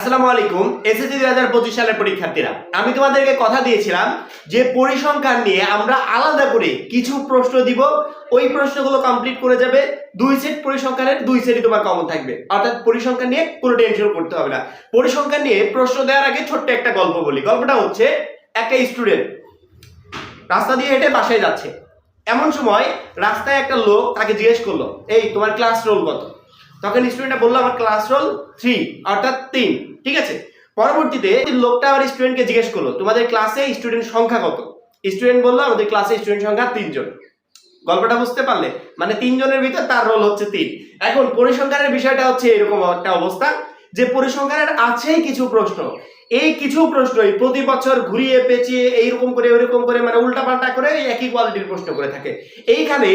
আসসালামু আলাইকুম, এসএসসি দুই হাজার পঁচিশ সালের পরীক্ষার্থীরা। আমি তোমাদেরকে কথা দিয়েছিলাম যে পরিসংখ্যান নিয়ে আমরা আলাদা করে কিছু প্রশ্ন দিব। ওই প্রশ্নগুলো কমপ্লিট করে যাবে। দুই সেট পরিসংখ্যানের দুই সেটই তোমার কমন থাকবে। অর্থাৎ পরিসংখ্যান নিয়ে কোনো টেনশন করতে হবে না। পরিসংখ্যান নিয়ে প্রশ্ন দেওয়ার আগে ছোট্ট একটা গল্প বলি। গল্পটা হচ্ছে, একটা স্টুডেন্ট রাস্তা দিয়ে হেঁটে বাসায় যাচ্ছে। এমন সময় রাস্তায় একটা লোক তাকে জিজ্ঞেস করল, এই, তোমার ক্লাস রোল কত? তখন স্টুডেন্টটা বলল, আমার ক্লাস রোল থ্রি অর্থাৎ তিন। ঠিক আছে? পরবর্তীতে লোকটা আবার স্টুডেন্টকে জিজ্ঞেস করল, তোমাদের ক্লাসে স্টুডেন্ট সংখ্যা কত? স্টুডেন্ট বলল, আমাদের ক্লাসে স্টুডেন্ট সংখ্যা তিনজন। গল্পটা বুঝতে পারলে? মানে তিনজনের ভিতর তার রোল হচ্ছে তিন। এখন পরিসংখ্যানের বিষয়টা হচ্ছে এরকম একটা অবস্থা যে পরিসংখ্যানের আছেই কিছু প্রশ্ন। এই কিছু প্রশ্নই প্রতি বছর ঘুরিয়ে পেঁচিয়ে এইরকম করে, ওইরকম করে মানে উল্টাপাল্টা করে একই কোয়ালিটির প্রশ্ন করে থাকে। এইখানে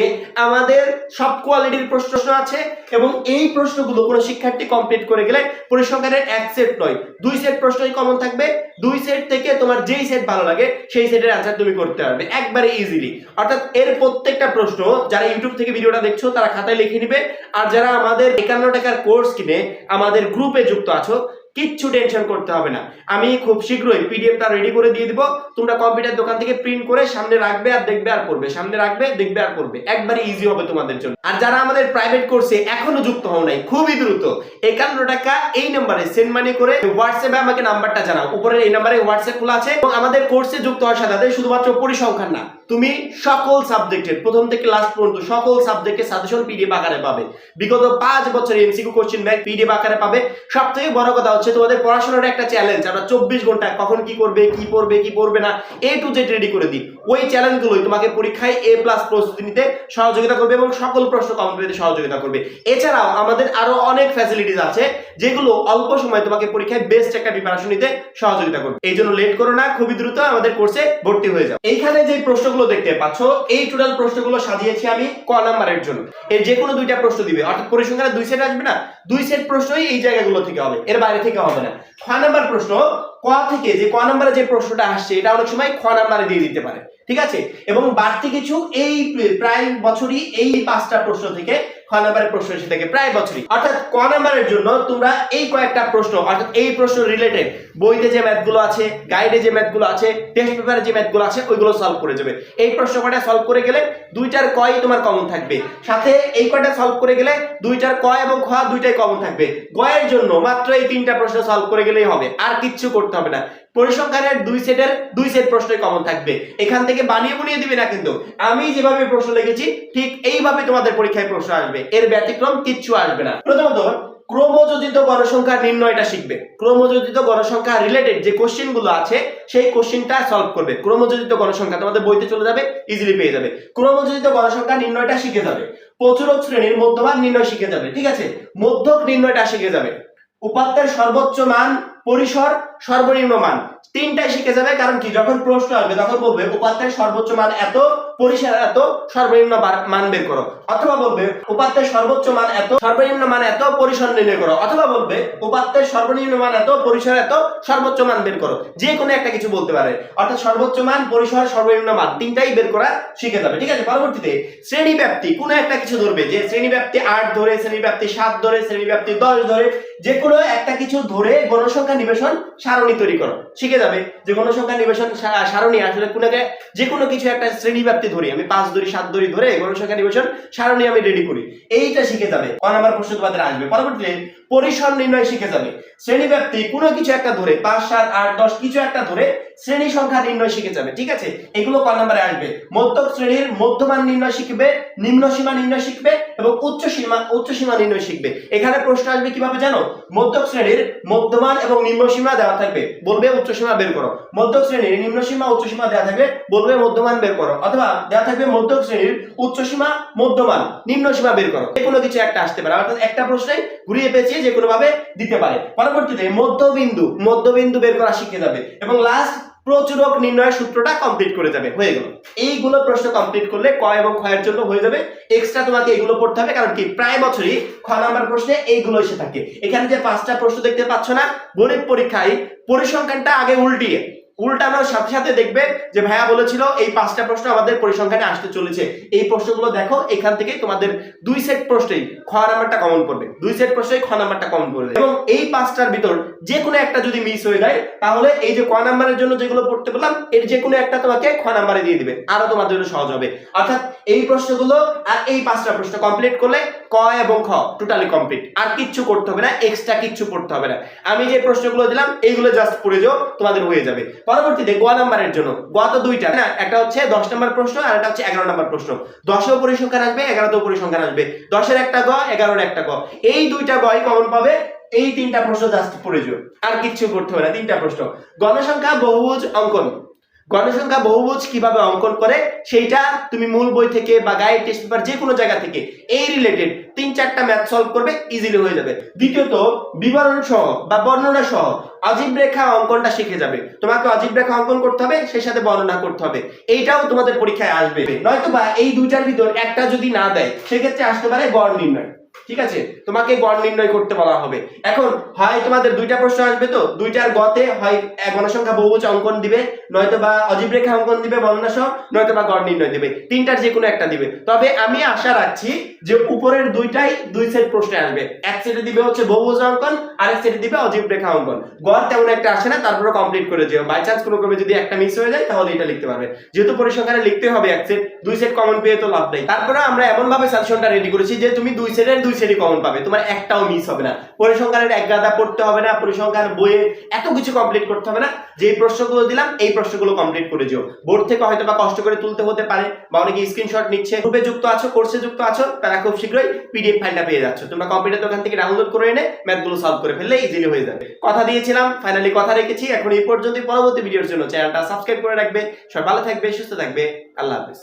আমাদের সব কোয়ালিটির প্রশ্ন আছে এবং এই প্রশ্নগুলো কোনো শিক্ষার্থী কমপ্লিট করে গেলে পরিসংখ্যানের এক সেট নয়। দুই সেট প্রশ্নই কমন থাকবে। দুই সেট থেকে তোমার যেই সেট ভালো লাগে, সেই সেটের অ্যান্সার তুমি করতে পারবে, একবারে ইজিলি অর্থাৎ এর প্রত্যেকটা প্রশ্ন যারা ইউটিউব থেকে ভিডিওটা দেখছ, তারা খাতায় লিখে নিবে। আর যারা আমাদের একান্ন টাকার কোর্স কিনে আমাদের গ্রুপে যুক্ত আছো কিচ্ছু টেনশন করতে হবে না। আমি খুব শীঘ্রই পিডিএফটা রেডি করে দিয়ে দিব। তোমরা কম্পিউটার দোকান থেকে প্রিন্ট করে সামনে রাখবে আর দেখবে আর পড়বে। সামনে রাখবে, দেখবে আর পড়বে। একবারে ইজি হবে তোমাদের জন্য। আর যারা আমাদের প্রাইভেট কোর্সে এখনও যুক্ত হও নাই, খুবই দ্রুত, একান্ন টাকা এই নাম্বারে সেন্ড মানি করে হোয়াটসঅ্যাপে আমাকে নাম্বারটা জানাও। উপরের এই নাম্বারে হোয়াটসঅ্যাপ খোলা আছে এবং আমাদের কোর্সে যুক্ত হওয়ার সাথে সাথে শুধুমাত্র পরিসংখ্যান না, তুমি সকল সাবজেক্টের প্রথম থেকে লাস্ট পর্যন্ত সকল সাবজেক্টের সাজেশন পিডিএফ আকারে পাবে। বিগত পাঁচ বছর এমসিকিউ কোশ্চেন ব্যাংক পিডিএফ আকারে পাবে। সব থেকে বড় কথা হচ্ছে তোমাদের পড়াশোনার একটা চ্যালেঞ্জ আমরা চব্বিশ ঘণ্টা কখন কি করবে, কি পড়বে কি পড়বে না এ টু জেড রেডি করে দিই। ওই চ্যালেঞ্জগুলোই তোমাকে পরীক্ষায় এ প্লাস প্রস্তুতি নিতে সহযোগিতা করবে এবং সকল প্রশ্ন কমন সহযোগিতা করবে। এছাড়াও আমাদের আরও অনেক ফ্যাসিলিটিস আছে, যেগুলো অল্প সময় তোমাকে পরীক্ষায় বেস্ট একটা প্রিপারেশন নিতে সহযোগিতা করবে। এই জন্য লেট করো না, খুবই দ্রুত আমাদের কোর্সে ভর্তি হয়ে যাও। এইখানে যে প্রশ্নগুলো দেখতে পাচ্ছ, এই টোটাল প্রশ্নগুলো সাজিয়েছি আমি ক নাম্বারের জন্য। এর যে কোনো দুইটা প্রশ্ন দিবে। অর্থাৎ পরিসংখ্যানে দুই সেট আসবে না, দুই সেট প্রশ্নই এই জায়গাগুলো থেকে হবে। এর বাইরে থেকে হবে না। খ নাম্বার প্রশ্ন, ক থেকে যে ক নাম্বারে যে প্রশ্নটা আসছে, এটা অনেক সময় খ নাম্বারে দিয়ে দিতে পারে। ঠিক আছে? এবং বাড়তি কিছু এই প্রায় বছরই এই পাঁচটা প্রশ্ন থেকে খ নাম্বারের প্রশ্ন এসে থাকে, প্রায় বছরই। অর্থাৎ ক নাম্বারের জন্য তোমরা এই কয়েকটা প্রশ্ন, অর্থাৎ এই প্রশ্ন রিলেটেড বইতে যে ম্যাথগুলো আছে গাইডে যে ম্যাথগুলো আছে টেস্ট পেপারে যে ম্যাথগুলো আছে, ওইগুলো সলভ করে যাবে। এই প্রশ্ন কয়টা সলভ করে গেলে দুইটার কয় তোমার কমন থাকবে। সাথে এই কয়টা সলভ করে গেলে দুইটার ক এবং খ দুইটাই কমন থাকবে। গয়ের জন্য মাত্র এই তিনটা প্রশ্ন সলভ করে গেলেই হবে, আর কিচ্ছু করতে হবে না। পরিসংখ্যানের দুই সেটের দুই সেট প্রশ্নই কমন থাকবে। এখান থেকে বানিয়ে বুনিয়ে দিবে না কিন্তু। আমি যেভাবে প্রশ্ন লিখেছি, ঠিক এইভাবে তোমাদের পরীক্ষায় প্রশ্ন আসবে। এর ব্যতিক্রম কিচ্ছু আসবে না। প্রথমত, ক্রমযোজিত গণসংখ্যা নির্ণয়টা শিখবে। ক্রমযোজিত গণসংখ্যা রিলেটেড যে কোশ্চেনগুলো আছে, সেই কোশ্চেনটা সলভ করবে। ক্রমযোজিত গণসংখ্যা তোমাদের বইতে চলে যাবে ইজিলি পেয়ে যাবে। ক্রমযোজিত গণসংখ্যা নির্ণয়টা শিখে যাবে। প্রচুরক শ্রেণির মধ্যমান নির্ণয় শিখে যাবে, ঠিক আছে? মধ্যক নির্ণয়টা শিখে যাবে। উপাত্তের সর্বোচ্চ মান পরিসর সর্বনিম্ন মান। তিনটাই শিখে যাবে, কারণ কি? যখন প্রশ্ন আসবে, তখন বলবে উপাত্তের সর্বোচ্চ মান এত, পরিসর এত, সর্বনিম্ন মান বের করো। অথবা বলবে উপাত্তের সর্বোচ্চ মান এত, সর্বনিম্ন মান এত, পরিসর নির্ণয় করো। অথবা বলবে উপাত্তের সর্বনিম্ন মান এত, পরিসর এত, সর্বোচ্চ মান বের করো। যে কোনো একটা কিছু বলতে পারে। অর্থাৎ সর্বোচ্চ মান, পরিসর, সর্বনিম্ন মান, তিনটাই বের করা শিখে যাবে। ঠিক আছে? পরবর্তীতে শ্রেণি ব্যাপ্তি কোনো একটা কিছু ধরবে যে শ্রেণি ব্যাপ্তি আট ধরে শ্রেণি ব্যাপ্তি সাত ধরে শ্রেণি ব্যাপ্তি দশ ধরে যে কোনো একটা কিছু ধরে গণসংখ্যা নিবেশন সারণী তৈরি করো। শিখে যাবে যে গণসংখ্যা নিবেশন সারণী আসলে কোনোকে যে কোনো কিছু একটা শ্রেণি ব্যাপ্তি ধরি। আমি পাঁচ ধরি, সাত ধরি ধরে গণসংখ্যা নিবেশন সারণী আমি রেডি করি। এইটা শিখে যাবে। ক নাম্বার প্রশ্ন তোমাদের আসবে। পরবর্তীতে পরিসর নির্ণয় শিখে যাবে। শ্রেণি ব্যাপ্তি কোনো কিছু একটা ধরে, পাঁচ, সাত, আট, দশ কিছু একটা ধরে শ্রেণি সংখ্যা নির্ণয় শিখে যাবে, ঠিক আছে? এগুলো ক নাম্বারে আসবে। মধ্যক শ্রেণির মধ্যমান নির্ণয় শিখবে, নিম্ন সীমা নির্ণয় শিখবে এবং উচ্চ সীমা উচ্চ সীমা নির্ণয় শিখবে। এখানে প্রশ্ন আসবে কীভাবে জানো? মধ্যক শ্রেণির মধ্যমান এবং নিম্ন সীমা দেওয়া থাকবে। বলবে উচ্চ সীমা বের করো। মধ্যক শ্রেণির নিম্ন সীমা, উচ্চ সীমা দেওয়া থাকবে বলবে মধ্যমান বের করো। অথবা দেওয়া থাকবে মধ্যক শ্রেণির উচ্চ সীমা, মধ্যমান নিম্নসীমা বের করো। যে কোনো কিছু একটা আসতে পারে। অর্থাৎ একটা প্রশ্নে ঘুরিয়ে পেঁচিয়ে যে কোনো ভাবে দিতে পারে। পরবর্তীতে মধ্যবিন্দু মধ্যবিন্দু বের করা শিখে যাবে। এবং লাস্ট প্রচুরক নির্ণয়ের সূত্রটা কমপ্লিট করে যাবে, হয়ে গেল। এইগুলো প্রশ্ন কমপ্লিট করলে ক এবং ক্ষয়ের জন্য হয়ে যাবে। এক্সট্রা তোমাকে এগুলো পড়তে হবে, কারণ কি? প্রায় বছরই খ নাম্বার প্রশ্নে এইগুলো এসে থাকে। এখানে যে পাঁচটা প্রশ্ন দেখতে পাচ্ছ না, গণিত পরীক্ষায় পরিসংখ্যানটা আগে উল্টিয়ে। উল্টানোর সাথে সাথে দেখবে যে ভাইয়া বলেছিল, এই পাঁচটা প্রশ্ন আমাদের পরিসংখ্যানে আসতে চলেছে। এই প্রশ্নগুলো দেখো, এখান থেকে তোমাদের দুই সেট প্রশ্নেই খ নাম্বারটা কমন পড়বে দুই সেট প্রশ্নেই খ নাম্বারটা কমন পড়বে এবং এই পাঁচটার ভিতর যে কোনো একটা যদি মিস হয়ে যায়, তাহলে এই যে ক নাম্বারের জন্য যেগুলো পড়তে বললাম, এর যে কোনো একটা তোমাকে খ নাম্বারে দিয়ে দিবে। আরও তোমাদের জন্য সহজ হবে। অর্থাৎ এই প্রশ্নগুলো আর এই পাঁচটা প্রশ্ন কমপ্লিট করলে ক এবং খ টোটালি কমপ্লিট আর কিচ্ছু করতে হবে না এক্সট্রা কিচ্ছু পড়তে হবে না। আমি যে প্রশ্নগুলো দিলাম, এইগুলো জাস্ট পড়ে যাও, তোমাদের হয়ে যাবে। পরবর্তীতে গ নাম্বারের জন্য। গ তো দুইটা না? একটা হচ্ছে দশ নম্বর প্রশ্ন আর একটা হচ্ছে এগারো নম্বর প্রশ্ন। দশেও পরিসংখ্যান আসবে, এগারোতেও পরিসংখ্যান আসবে। দশের একটা গ, এগারোর একটা গ। এই দুইটা গই কমন পাবে, এই তিনটা প্রশ্ন জাস্ট প্রয়োজন। আর কিচ্ছু করতে হবে না, তিনটা প্রশ্ন। গণসংখ্যা বহুভুজ অঙ্কন। গণসংখ্যা বহুভুজ কীভাবে অঙ্কন করে, সেইটা তুমি মূল বই থেকে বা গাইড টেস্ট পেপার যে কোনো জায়গা থেকে, এই রিলেটেড চারটা ম্যাথ সলভ করবে ইজিলি হয়ে যাবে। দ্বিতীয়ত, বিবরণ সহ বা বর্ণনা সহ অজীব রেখা অঙ্কনটা শিখে যাবে। তোমাকে অজীব রেখা অঙ্কন করতে হবে, সেই সাথে বর্ণনা করতে হবে। এইটাও তোমাদের পরীক্ষায় আসবে। নয়তো বা এই দুইটার ভিতর একটা যদি না দেয়, সেক্ষেত্রে আসতে পারে গড় নির্ণয়। ঠিক আছে? তোমাকে গড় নির্ণয় করতে বলা হবে। এখন, হয় তোমাদের দুইটা প্রশ্ন আসবে তো? দুইটার গতে, হয় এক গণসংখ্যা বহুভুজ অঙ্কন দিবে, নয়তো বা অজীব রেখা অঙ্কন দিবে, বর্ণনা নয়তো বা গড় নির্ণয় দিবে। তিনটার যে কোনো একটা দিবে। তবে আমি আশা রাখছি যে উপরের দুইটাই দুই সেট প্রশ্নে আসবে। এক সেটে দিবে হচ্ছে বহুভুজ অঙ্কন আর এক সেটে দিবে অজীব রেখা অঙ্কন। গড় তেমন একটা আসে না তারপরে কমপ্লিট করে যেও বাই চান্স কোনো ক্রমে যদি একটা মিস হয়ে যায়, তাহলে এটা লিখতে পারবে। যেহেতু পরিসংখ্যানে লিখতে হবে এক সেট দুই সেট কমন পেয়ে তো লাভ নেই। তারপরে আমরা এমন ভাবে সাজেশনটা রেডি করেছি যে তুমি দুই সেটের দুই সেটই কমন পাবে। তোমার একটাও মিস হবে না। পরিসংখ্যানের এক গাদা পড়তে হবে না, পরিসংখ্যান বইয়ে এত কিছু কমপ্লিট করতে হবে না। যে প্রশ্নগুলো দিলাম, এই প্রশ্নগুলো কমপ্লিট করে যেও। বোর্ড থেকে হয়তো বা কষ্ট করে তুলতে হতে পারে, বা অনেকে স্ক্রিনশট নিচ্ছে। গ্রুপে যুক্ত আছো কোর্সে যুক্ত আছো, তারা খুব শীঘ্রই পিডিএফ ফাইলটা পেয়ে যাচ্ছ। তোমরা কম্পিউটার দোকান থেকে ডাউনলোড করে এনে ম্যাথগুলো সলভ করে ফেললে ইজিলি হয়ে যাবে। কথা দিয়েছিলাম ফাইনালি কথা রেখেছি। এখন এই পর্যন্ত পরবর্তী ভিডিওর জন্য চ্যানেলটা সাবস্ক্রাইব করে রাখবে। সবাই ভালো থাকবে, সুস্থ থাকবে। আল্লাহ হাফেজ।